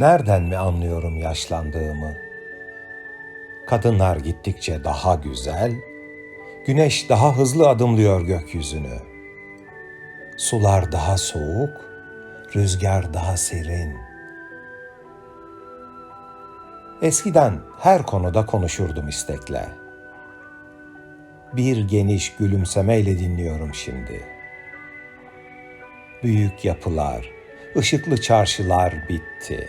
Nereden mi anlıyorum yaşlandığımı? Kadınlar gittikçe daha güzel, güneş daha hızlı adımlıyor gökyüzünü. Sular daha soğuk, rüzgar daha serin. Eskiden her konuda konuşurdum istekle. Bir geniş gülümsemeyle dinliyorum şimdi. Büyük yapılar, ışıklı çarşılar bitti.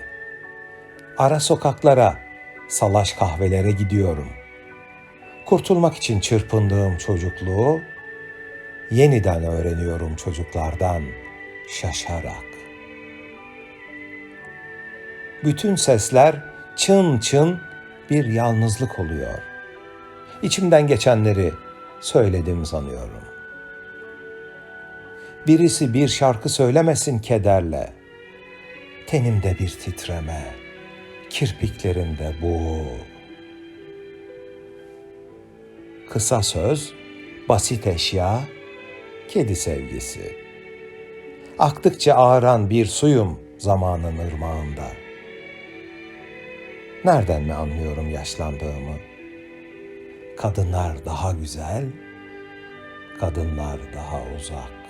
Ara sokaklara, salaş kahvelere gidiyorum. Kurtulmak için çırpındığım çocukluğu yeniden öğreniyorum çocuklardan şaşarak. Bütün sesler çın çın bir yalnızlık oluyor. İçimden geçenleri söyledim sanıyorum. Birisi bir şarkı söylemesin kederle. Tenimde bir titreme, kirpiklerimde bu. Kısa söz, basit eşya, kedi sevgisi. Aktıkça ağıran bir suyum zamanın ırmağında. Nereden mi anlıyorum yaşlandığımı? Kadınlar daha güzel, kadınlar daha uzak.